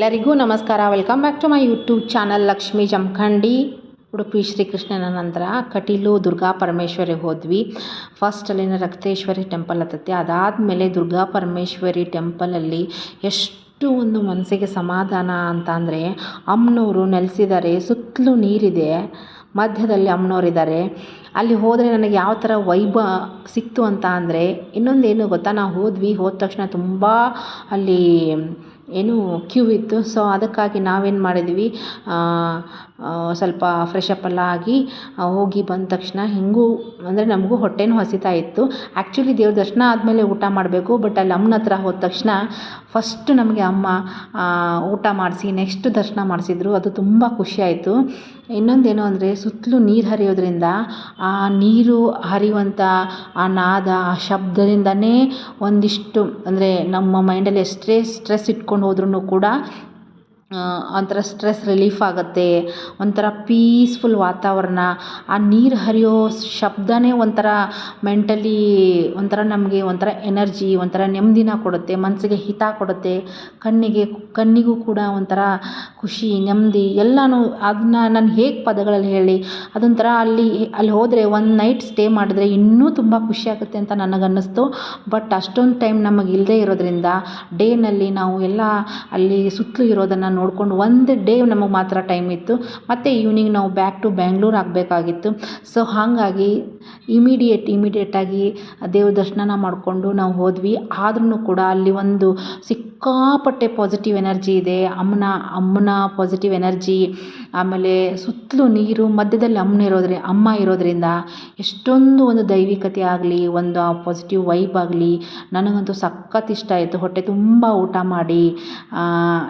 ಎಲ್ಲರಿಗೂ ನಮಸ್ಕಾರ. Welcome back to my YouTube channel Lakshmi Jamakhandi Udupi ಶ್ರೀಕೃಷ್ಣನ ನಂತರ ಕಟೀಲು ದುರ್ಗಾ ಪರಮೇಶ್ವರಿ ಹೋದ್ವಿ. ಫಸ್ಟ್ ಅಲ್ಲಿನ ರಕ್ತೇಶ್ವರಿ ಟೆಂಪಲ್ ಹತ್ತತ್ತೆ. ಅದಾದಮೇಲೆ ದುರ್ಗಾ ಪರಮೇಶ್ವರಿ ಟೆಂಪಲಲ್ಲಿ ಎಷ್ಟು ಒಂದು ಮನಸ್ಸಿಗೆ ಸಮಾಧಾನ ಅಂತ ಅಂದರೆ ಅಮ್ಮನವರು ನೆಲೆಸಿದ್ದಾರೆ, ಸುತ್ತಲೂ ನೀರಿದೆ, ಮಧ್ಯದಲ್ಲಿ ಅಮ್ಮನವರಿದ್ದಾರೆ ಅಲ್ಲಿ ಹೋದರೆ ನನಗೆ ಯಾವ ಥರ ವೈಭ ಸಿಕ್ತು ಅಂತ ಅಂದರೆ ಇನ್ನೊಂದೇನು ಗೊತ್ತಾ? ನಾವು ಹೋದ್ವಿ, ಹೋದ ತಕ್ಷಣ ತುಂಬ ಅಲ್ಲಿ ಏನು ಕ್ಯೂ ಇತ್ತು. ಸೊ ಅದಕ್ಕಾಗಿ ನಾವೇನು ಮಾಡಿದ್ವಿ ಸ್ವಲ್ಪ ಫ್ರೆಶ್ ಅಪ್ ಎಲ್ಲ ಆಗಿ ಹೋಗಿ ಬಂದ ತಕ್ಷಣ ಹೇಗೂ, ಅಂದರೆ ನಮಗೂ ಹೊಟ್ಟೆನೂ ಹಸಿತಾ ಇತ್ತು. ಆ್ಯಕ್ಚುಲಿ ದೇವ್ರ ದರ್ಶನ ಆದಮೇಲೆ ಊಟ ಮಾಡಬೇಕು ಬಟ್ ಅಲ್ಲಿ ಅಮ್ಮನ ಹತ್ರ ಹೋದ ತಕ್ಷಣ ಫಸ್ಟ್ ನಮಗೆ ಅಮ್ಮ ಊಟ ಮಾಡಿಸಿ ನೆಕ್ಸ್ಟ್ ದರ್ಶನ ಮಾಡಿಸಿದ್ರು. ಅದು ತುಂಬ ಖುಷಿಯಾಯಿತು ಇನ್ನೊಂದೇನು ಅಂದರೆ ಸುತ್ತಲೂ ನೀರು ಹರಿಯೋದರಿಂದ ಆ ನೀರು ಹರಿಯುವಂಥ ಆ ನಾದ, ಆ ಶಬ್ದದಿಂದಲೇ ಒಂದಿಷ್ಟು ಅಂದರೆ ನಮ್ಮ ಮೈಂಡಲ್ಲಿ ಎಷ್ಟೇ ಸ್ಟ್ರೆಸ್ ಇಟ್ಕೊಂಡು ಹೋದ್ರೂ ಕೂಡ ಒಂಥರ ಸ್ಟ್ರೆಸ್ ರಿಲೀಫ್ ಆಗುತ್ತೆ, ಒಂಥರ ಪೀಸ್ಫುಲ್ ವಾತಾವರಣ, ಆ ನೀರು ಹರಿಯೋ ಶಬ್ದವೇ ಒಂಥರ ಮೆಂಟಲಿ ಒಂಥರ ನಮಗೆ ಒಂಥರ ಎನರ್ಜಿ ಒಂಥರ ನೆಮ್ಮದಿನ ಕೊಡುತ್ತೆ ಮನಸ್ಸಿಗೆ ಹಿತ ಕೊಡುತ್ತೆ, ಕಣ್ಣಿಗೆ, ಕಣ್ಣಿಗೂ ಕೂಡ ಒಂಥರ ಖುಷಿ, ನೆಮ್ಮದಿ ಎಲ್ಲನೂ ಅದನ್ನ ನಾನು ಹೇಗೆ ಪದಗಳಲ್ಲಿ ಹೇಳಿ, ಅದೊಂಥರ ಅಲ್ಲಿ ಅಲ್ಲಿ ಹೋದರೆ ಒಂದು ನೈಟ್ ಸ್ಟೇ ಮಾಡಿದ್ರೆ ಇನ್ನೂ ತುಂಬ ಖುಷಿ ಆಗುತ್ತೆ ಅಂತ ನನಗೆ ಅನ್ನಿಸ್ತು ಬಟ್ ಅಷ್ಟೊಂದು ಟೈಮ್ ನಮಗೆ ಇಲ್ಲದೆ ಇರೋದ್ರಿಂದ ಡೇನಲ್ಲಿ ನಾವು ಎಲ್ಲ ಅಲ್ಲಿ ಸುತ್ತಲೂ ಇರೋದನ್ನು ನೋಡ್ಕೊಂಡು ಒಂದು ಡೇ ನಮಗೆ ಮಾತ್ರ ಟೈಮ್ ಇತ್ತು. ಮತ್ತು ಈವ್ನಿಂಗ್ ನಾವು ಬ್ಯಾಕ್ ಟು ಬ್ಯಾಂಗ್ಳೂರ್ ಆಗಬೇಕಾಗಿತ್ತು. ಸೊ ಹಾಗಾಗಿ ಇಮಿಡಿಯೇಟ್ ಇಮಿಡಿಯೇಟಾಗಿ ದೇವ್ರ ದರ್ಶನ ಮಾಡಿಕೊಂಡು ನಾವು ಹೋದ್ವಿ. ಆದ್ರೂ ಕೂಡ ಅಲ್ಲಿ ಒಂದು ಸಿಕ್ಕಾಪಟ್ಟೆ ಪಾಸಿಟಿವ್ ಎನರ್ಜಿ ಇದೆ. ಅಮ್ಮನ ಅಮ್ಮನ ಪಾಸಿಟಿವ್ ಎನರ್ಜಿ ಆಮೇಲೆ ಸುತ್ತಲೂ ನೀರು, ಮಧ್ಯದಲ್ಲಿ ಅಮ್ಮನ ಇರೋದ್ರೆ, ಅಮ್ಮ ಇರೋದ್ರಿಂದ ಎಷ್ಟೊಂದು ಒಂದು ದೈವಿಕತೆ ಆಗಲಿ, ಒಂದು ಪಾಸಿಟಿವ್ ವೈಬ್ ಆಗಲಿ ನನಗಂತೂ ಸಖತ್ ಇಷ್ಟ ಆಯಿತು. ಹೊಟ್ಟೆ ತುಂಬ ಊಟ ಮಾಡಿ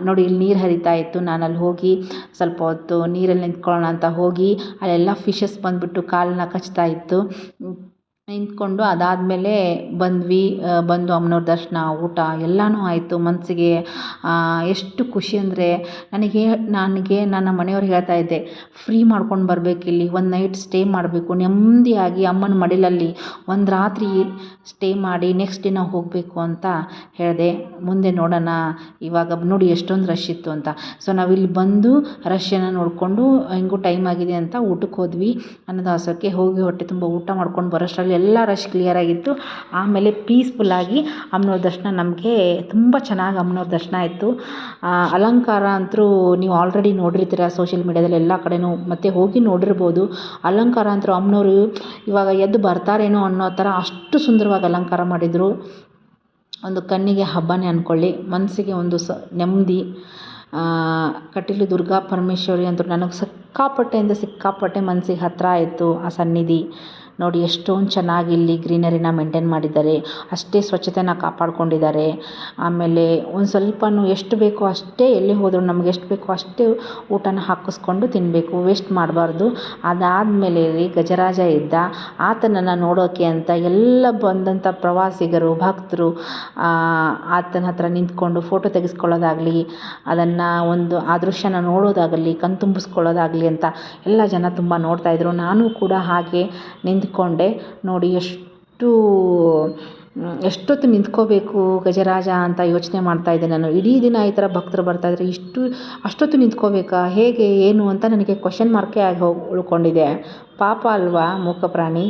ನೋಡಿ, ಇಲ್ಲಿ ನೀರು ಹರಿತಾ ಇತ್ತು. ನಾನು ಅಲ್ಲಿ ಹೋಗಿ ಸ್ವಲ್ಪ ಹೊತ್ತು ನೀರಲ್ಲಿ ನಿಂತ್ಕೊಳ್ಳೋಣ ಅಂತ ಹೋಗಿ, ಅಲ್ಲೆಲ್ಲ ಫಿಶಸ್ ಬಂದುಬಿಟ್ಟು ಕಾಲನ್ನ ಕಚ್ತಾ ಇತ್ತು. ನಿಂತ್ಕೊಂಡು ಅದಾದಮೇಲೆ ಬಂದ್ವಿ ಬಂದು ಅಮ್ಮನವ್ರ ದರ್ಶನ, ಊಟ ಎಲ್ಲನೂ ಆಯಿತು. ಮನಸ್ಸಿಗೆ ಎಷ್ಟು ಖುಷಿ ಅಂದರೆ ನನಗೆ ನನಗೆ ನನ್ನ ಮನೆಯವ್ರಿಗೆ ಹೇಳ್ತಾ ಇದ್ದೆ, ಫ್ರೀ ಮಾಡ್ಕೊಂಡು ಬರಬೇಕು ಇಲ್ಲಿ, ಒಂದು ನೈಟ್ ಸ್ಟೇ ಮಾಡಬೇಕು, ನೆಮ್ಮದಿಯಾಗಿ ಅಮ್ಮನ ಮಡಿಲಲ್ಲಿ ಒಂದು ರಾತ್ರಿ ಸ್ಟೇ ಮಾಡಿ ನೆಕ್ಸ್ಟ್ ದಿನ ಹೋಗಬೇಕು ಅಂತ ಹೇಳಿದೆ. ಮುಂದೆ ನೋಡೋಣ, ಇವಾಗ ನೋಡಿ ಎಷ್ಟೊಂದು ರಶ್ ಇತ್ತು ಅಂತ. ಸೊ ನಾವಿಲ್ಲಿ ಬಂದು ರಶ್ಶನ್ನು ನೋಡಿಕೊಂಡು, ಹೆಂಗೂ ಟೈಮ್ ಆಗಿದೆ ಅಂತ ಊಟಕ್ಕೆ ಹೋದ್ವಿ. ಅನ್ನದಾಸಕ್ಕೆ ಹೋಗಿ ಹೊಟ್ಟೆ ತುಂಬ ಊಟ ಮಾಡ್ಕೊಂಡು ಬರೋಷ್ಟರಲ್ಲಿ ಎಲ್ಲ ರಶ್ ಕ್ಲಿಯರ್ ಆಗಿತ್ತು. ಆಮೇಲೆ ಪೀಸ್ಫುಲ್ಲಾಗಿ ಅಮ್ಮನವ್ರ ದರ್ಶನ ನಮಗೆ ತುಂಬ ಚೆನ್ನಾಗಿ ಅಮ್ಮನವ್ರ ದರ್ಶನ ಆಯಿತು. ಅಲಂಕಾರ ಅಂತೂ ನೀವು ಆಲ್ರೆಡಿ ನೋಡಿರ್ತೀರ ಸೋಷಿಯಲ್ ಮೀಡ್ಯಾದಲ್ಲಿ ಎಲ್ಲ ಕಡೆನೂ, ಮತ್ತೆ ಹೋಗಿ ನೋಡಿರ್ಬೋದು. ಅಲಂಕಾರ ಅಂತೂ ಅಮ್ಮನವರು ಇವಾಗ ಎದ್ದು ಬರ್ತಾರೇನೋ ಅನ್ನೋ ಥರ ಅಷ್ಟು ಸುಂದರವಾಗಿ ಅಲಂಕಾರ ಮಾಡಿದರು. ಒಂದು ಕಣ್ಣಿಗೆ ಹಬ್ಬನೇ ಅಂದ್ಕೊಳ್ಳಿ ಮನಸ್ಸಿಗೆ ಒಂದು ಸ, ನೆಮ್ಮದಿ. ಕಟೀಲು ದುರ್ಗಾ ಪರಮೇಶ್ವರಿ ಅಂತೂ ನನಗೆ ಸಿಕ್ಕಾಪಟ್ಟೆಯಿಂದ ಸಿಕ್ಕಾಪಟ್ಟೆ ಮನಸ್ಸಿಗೆ ಹತ್ತಿರ ಆಯಿತು ಆ ಸನ್ನಿಧಿ. ನೋಡಿ, ಎಷ್ಟೊಂದು ಚೆನ್ನಾಗಿ ಇಲ್ಲಿ ಗ್ರೀನರಿನ ಮೇಂಟೈನ್ ಮಾಡಿದ್ದಾರೆ. ಅಷ್ಟೇ ಸ್ವಚ್ಛತೆನ ಕಾಪಾಡ್ಕೊಂಡಿದ್ದಾರೆ. ಆಮೇಲೆ ಒಂದು ಸ್ವಲ್ಪನೂ ಎಷ್ಟು ಬೇಕೋ ಅಷ್ಟೇ ಎಲ್ಲಿ ಹೋದರೂ ನಮ್ಗೆ ಎಷ್ಟು ಬೇಕೋ ಅಷ್ಟೇ ಊಟನ ಹಾಕಿಸ್ಕೊಂಡು ತಿನ್ನಬೇಕು ವೇಸ್ಟ್ ಮಾಡಬಾರ್ದು. ಅದಾದಮೇಲೆ ಗಜರಾಜ ಇದ್ದ. ಆತನನ್ನು ನೋಡೋಕ್ಕೆ ಅಂತ ಎಲ್ಲ ಬಂದಂಥ ಪ್ರವಾಸಿಗರು, ಭಕ್ತರು ಆತನ ಹತ್ರ ನಿಂತ್ಕೊಂಡು ಫೋಟೋ ತೆಗೆಸ್ಕೊಳ್ಳೋದಾಗಲಿ, ಅದನ್ನು ಒಂದು ಆ ದೃಶ್ಯನ ನೋಡೋದಾಗಲಿ, ಕಣ್ತುಂಬಿಸ್ಕೊಳ್ಳೋದಾಗಲಿ ಅಂತ ಎಲ್ಲ ಜನ ತುಂಬ ನೋಡ್ತಾಯಿದ್ರು ನಾನು ಕೂಡ ಹಾಗೆ ನಿಂತ್ಕೊಂಡೆ ನೋಡಿ, ಎಷ್ಟು ಎಷ್ಟೊತ್ತು ನಿಂತ್ಕೋಬೇಕು ಗಜರಾಜ ಅಂತ ಯೋಚನೆ ಮಾಡ್ತಾ ಇದ್ದೆ ನಾನು. ಇಡೀ ದಿನ ಈ ಥರ ಭಕ್ತರು ಬರ್ತಾಯಿದ್ರೆ ಇಷ್ಟು, ಅಷ್ಟೊತ್ತು ನಿಂತ್ಕೋಬೇಕಾ? ಹೇಗೆ, ಏನು ಅಂತ ನನಗೆ ಕ್ವಶನ್ ಮಾರ್ಕೇ ಆಗಿ ಹೋಗಿ, ಉಳ್ಕೊಂಡಿದೆ. ಪಾಪ ಅಲ್ವಾ ಮೂಕ ಪ್ರಾಣಿ?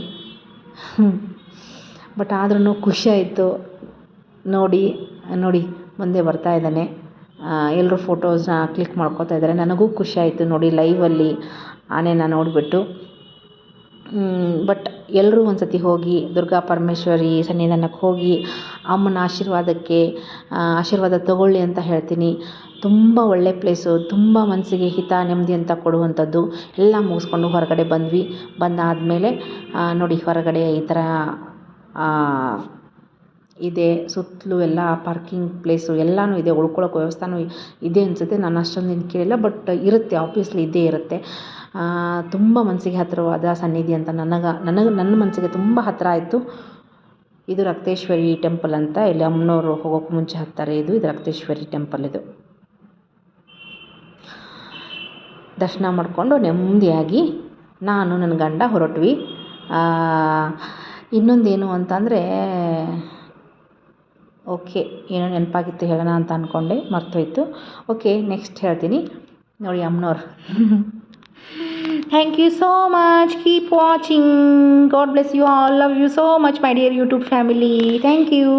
ಬಟ್ ಆದ್ರೂ ಖುಷಿ ಆಯಿತು. ನೋಡಿ ನೋಡಿ, ಮುಂದೆ ಬರ್ತಾ ಇದ್ದಾನೆ. ಎಲ್ಲರೂ ಫೋಟೋಸ್ನ ಕ್ಲಿಕ್ ಮಾಡ್ಕೋತಾ ಇದ್ದಾರೆ. ನನಗೂ ಖುಷಿ ಆಯಿತು. ನೋಡಿ ಲೈವಲ್ಲಿ ಆನೆನ ನೋಡಿಬಿಟ್ಟು. ಬಟ್ ಎಲ್ಲರೂ ಒಂದು ಸತಿ ಹೋಗಿ ದುರ್ಗಾ ಪರಮೇಶ್ವರಿ ಸನ್ನಿಧಾನಕ್ಕೆ ಹೋಗಿ ಅಮ್ಮನ ಆಶೀರ್ವಾದಕ್ಕೆ ಆಶೀರ್ವಾದ ತಗೊಳ್ಳಿ ಅಂತ ಹೇಳ್ತೀನಿ. ತುಂಬ ಒಳ್ಳೆ ಪ್ಲೇಸು ತುಂಬ ಮನಸ್ಸಿಗೆ ಹಿತ, ನೆಮ್ಮದಿ ಅಂತ ಕೊಡುವಂಥದ್ದು. ಎಲ್ಲ ಮುಗಿಸ್ಕೊಂಡು ಹೊರಗಡೆ ಬಂದ್ವಿ. ಬಂದಾದಮೇಲೆ ನೋಡಿ ಹೊರಗಡೆ ಈ ಥರ ಇದೆ, ಸುತ್ತಲೂ ಎಲ್ಲ ಪಾರ್ಕಿಂಗ್ ಪ್ಲೇಸು ಎಲ್ಲನೂ ಇದೆ ಉಳ್ಕೊಳ್ಳೋಕೆ ವ್ಯವಸ್ಥೆನೂ ಇದೆ ಅನಿಸುತ್ತೆ. ನಾನು ಅಷ್ಟೊಂದು ಏನು ಕೇಳಿಲ್ಲ ಬಟ್ ಇರುತ್ತೆ ಆಬ್ವಿಯಸ್ಲಿ ಇದ್ದೇ ಇರುತ್ತೆ. ತುಂಬ ಮನಸ್ಸಿಗೆ ಹತ್ತಿರವಾದ ಸನ್ನಿಧಿ ಅಂತ ನನಗೆ ನನಗೆ, ನನ್ನ ಮನಸ್ಸಿಗೆ ತುಂಬ ಹತ್ತಿರ ಆಯಿತು. ಇದು ರಕ್ತೇಶ್ವರಿ ಟೆಂಪಲ್ ಅಂತ, ಇಲ್ಲಿ ಅಮ್ಮನವರು ಹೋಗೋಕ್ಕೆ ಮುಂಚೆ ಹತ್ತಾರೆ ಇದು ಇದು ರಕ್ತೇಶ್ವರಿ ಟೆಂಪಲ್ ಇದು. ದರ್ಶನ ಮಾಡಿಕೊಂಡು ನೆಮ್ಮದಿಯಾಗಿ ನಾನು ನನ್ನ ಗಂಡ ಹೊರಟ್ವಿ. ಇನ್ನೊಂದೇನು ಅಂತಂದರೆ ಓಕೆ ಏನೋ ನೆನಪಾಗಿತ್ತು ಹೇಳೋಣ ಅಂತ ಅಂದ್ಕೊಂಡೆ ಮರ್ತೋಯ್ತು. ಓಕೆ ನೆಕ್ಸ್ಟ್ ಹೇಳ್ತೀನಿ. ನೋಡಿ ಅಮ್ಮನವ್ರು thank you so much keep watching God bless you all love you so much my dear YouTube family thank you